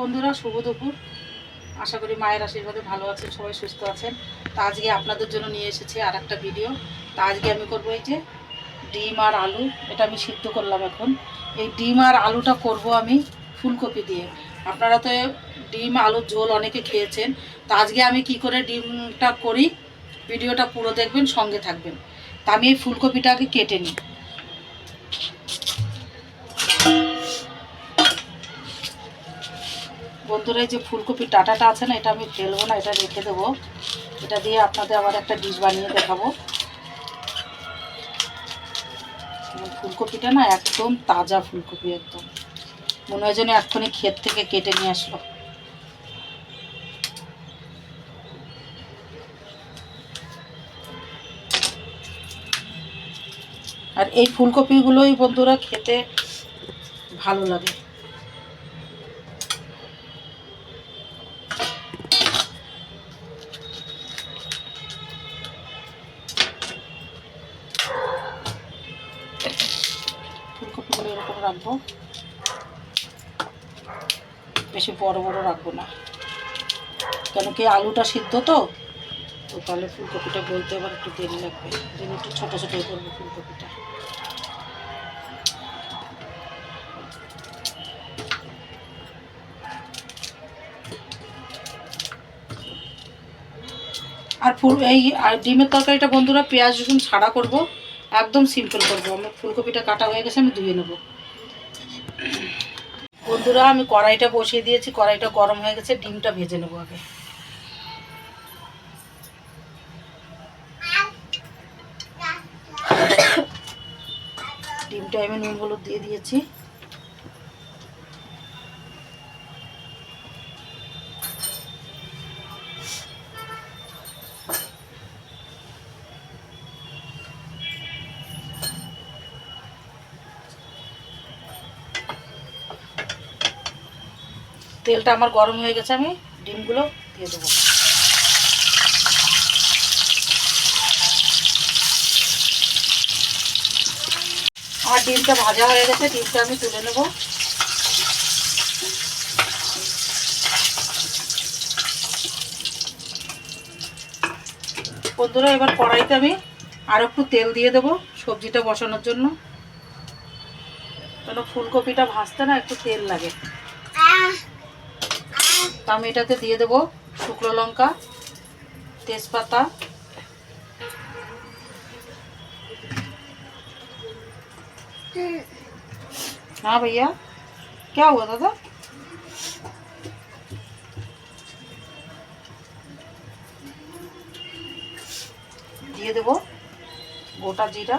বন্ধুরা, শুভ দুপুর। আশা করি মায়ের আশীর্বাদে ভালো আছেন, সবাই সুস্থ আছেন। তা আজকে আপনাদের জন্য নিয়ে এসেছি আর একটা ভিডিও তা আজকে আমি করব এই যে ডিম আর আলু, এটা আমি সিদ্ধ করলাম এখন। এই ডিম আর আলুটা করব আমি ফুলকপি দিয়ে। আপনারা তো ডিম, আলুর ঝোল অনেকে খেয়েছেন। তা আজকে আমি কি করে ডিমটা করি, ভিডিওটা পুরো দেখবেন, সঙ্গে থাকবেন। তা আমি এই ফুলকপিটাকে কেটে নিই। বন্ধুরা যে ফুলকপির ডাটাটা আছে না, এটা আমি ফেলব না, এটা রেখে দেবো। এটা দিয়ে আপনাদের আবার একটা ডিশ বানিয়ে দেখাবো। ফুলকপিটা না একদম তাজা ফুলকপি, একদম। মনে হয় যেন এক্ষুনি ক্ষেত থেকে কেটে নিয়ে আসলো। আর এই ফুলকপিগুলোই বন্ধুরা খেতে ভালো লাগে। রাখব। বেশি বড় বড় রাখব না। কেন কি আলুটা সিদ্ধ তো? তো তাহলে ফুলকপিটা বলতে আবার একটু দেরি লাগবে। যেন একটু ছোটো ছোটোই করব ফুলকপিটা। আর ফুল এই ডিমের তরকারিটা বন্ধুরা পেঁয়াজ রসুন ছাড়া করব। একদম সিম্পল করব। আমার ফুলকপিটা কাটা হয়ে গেছে, আমি ধুয়ে নেব। বন্ধুরা, আমি কড়াইটা বসিয়ে দিয়েছি, কড়াইটা গরম হয়ে গেছে, ডিমটা ভেজে নেব আগে। ডিমটা আমি নুন হলুদ দিয়ে দিয়েছি। তেলটা আমার গরম হয়ে গেছে, আমি ডিমগুলো দিয়ে দেবো। আমার ডিমটা ভাজা হয়ে গেছে, ডিমটা আমি তুলে নেব। বন্ধুরা, এবার কড়াইতে আমি আর একটু তেল দিয়ে দেবো সবজিটা বসানোর জন্য। কেন, ফুলকপিটা ভাজতে না একটু তেল লাগে। আমি এটাতে দিয়ে দেবো শুকনো লঙ্কা তেজপাতা हाँ भैया क्या हुआ दादा দিয়ে দেবো গোটা জিরা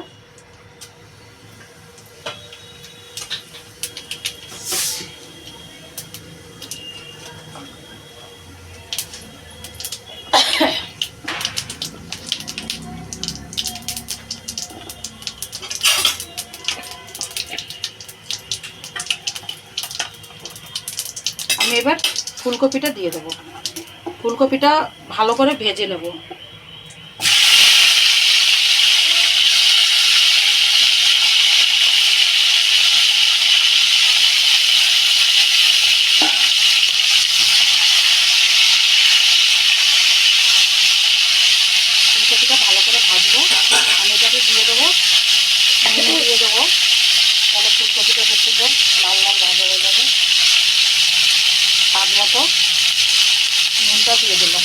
আমি এবার ফুলকপিটা দিয়ে দেবো। ফুলকপিটা ভালো করে ভেজে নেব। ফুলকপিটা ভালো করে ভাজবো। আমি এটাকে দিয়ে দেবো। দিয়ে দেবো। তাহলে ফুলকপিটা সুন্দর লাল লাল স্বাদ মতো নুনটা দিয়ে দিলাম।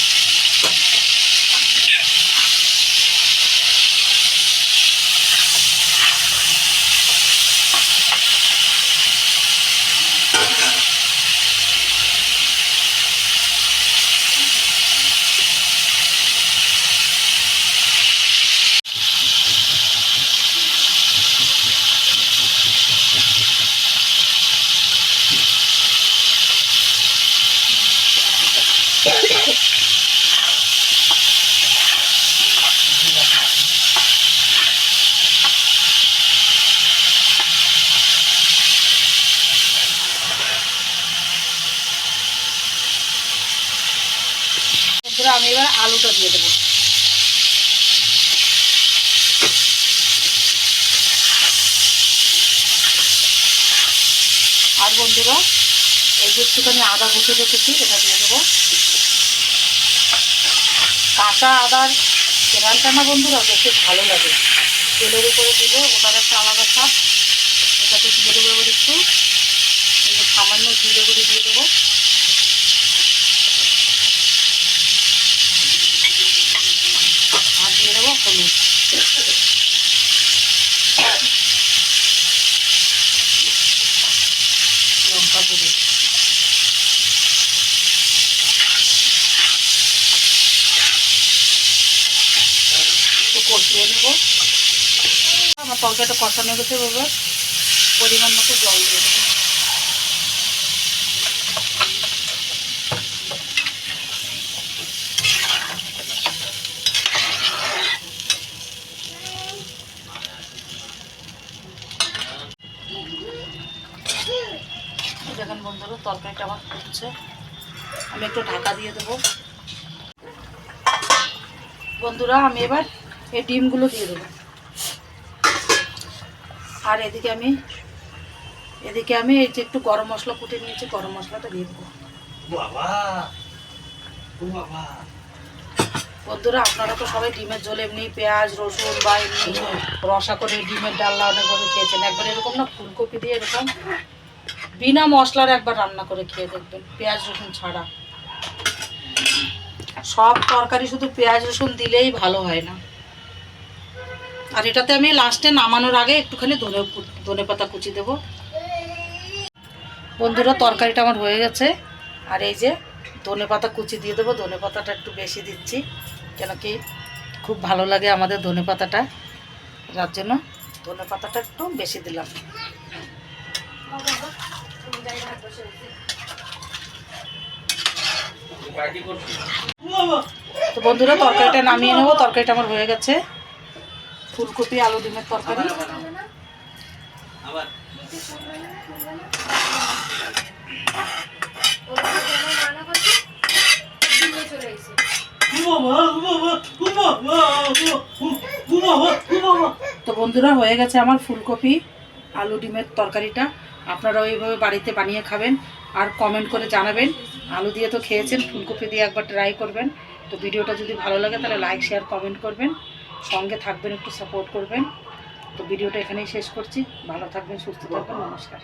আমি এবার আলুটা দিয়ে দেবো। আর বন্ধুরা, এই যে একটুখানি আদা ঘষে রেখেছি, এটা দিয়ে দেবো। কাঁচা আদার কেরালটা না বন্ধুরা বেশি ভালো লাগে। তেলের উপরে দিলে ওটার একটা আলাদা স্বাদ। এটাতে দিয়ে দেবো এবার একটু। এই সামান্য জিরে গুঁড়ি দিয়ে দেবো আর দিয়ে দেবো হলুদ লঙ্কা গুঁড়ি একটু কষিয়ে নেব। আমার তরকারিটা কষানো গেছে এবার পরিমাণ মতো জল দিয়ে দেবো। দেখেন বন্ধুরা, তরকারিটা আমার ফুটছে আমি একটু ঢাকা দিয়ে দেবো। বন্ধুরা, আমি এবার এই ডিমগুলো দিয়ে দেবো। আর এদিকে আমি এদিকে আমি এই যে একটু গরম মশলা কুটে নিয়েছি গরম মশলাটা দিয়ে দেবো। বন্ধুরা আপনারা তো সবাই ডিমের ঝোল এমনি পেঁয়াজ রসুন বা এমনি রসা করে ডিমের ডাল্লা অনেকভাবে খেয়েছেন। একবার এরকম না ফুলকপি দিয়ে এরকম বিনা মশলার একবার রান্না করে খেয়ে দেখবেন পেঁয়াজ রসুন ছাড়া। সব তরকারি শুধু পেঁয়াজ রসুন দিলেই ভালো হয় না। আর এটাতে আমি লাস্টে নামানোর আগে একটুখানি ধনে ধনে পাতা কুচি দেবো। বন্ধুরা, তরকারিটা আমার হয়ে গেছে। আর এই যে ধনে পাতা কুচি দিয়ে দেবো, ধনে পাতাটা একটু বেশি দিচ্ছি, কেন কি খুব ভালো লাগে আমাদের ধনে পাতাটা। যার জন্য ধনে পাতাটা একটু বেশি দিলাম। তো বন্ধুরা, তরকারিটা নামিয়ে নেব, তরকারিটা আমার হয়ে গেছে। ফুলকপি আলু ডিমের তরকারি। তো বন্ধুরা হয়ে গেছে আমার ফুলকপি আলু ডিমের তরকারিটা। আপনারা ওইভাবে বাড়িতে বানিয়ে খাবেন আর কমেন্ট করে জানাবেন। আলু দিয়ে তো খেয়েছেন ফুলকপি দিয়ে একবার ট্রাই করবেন। তো ভিডিওটা যদি ভালো লাগে তাহলে লাইক শেয়ার কমেন্ট করবেন। সঙ্গে থাকবেন, একটু সাপোর্ট করবেন। তো ভিডিওটা এখানেই শেষ করছি। ভালো থাকবেন, সুস্থ থাকবেন, নমস্কার।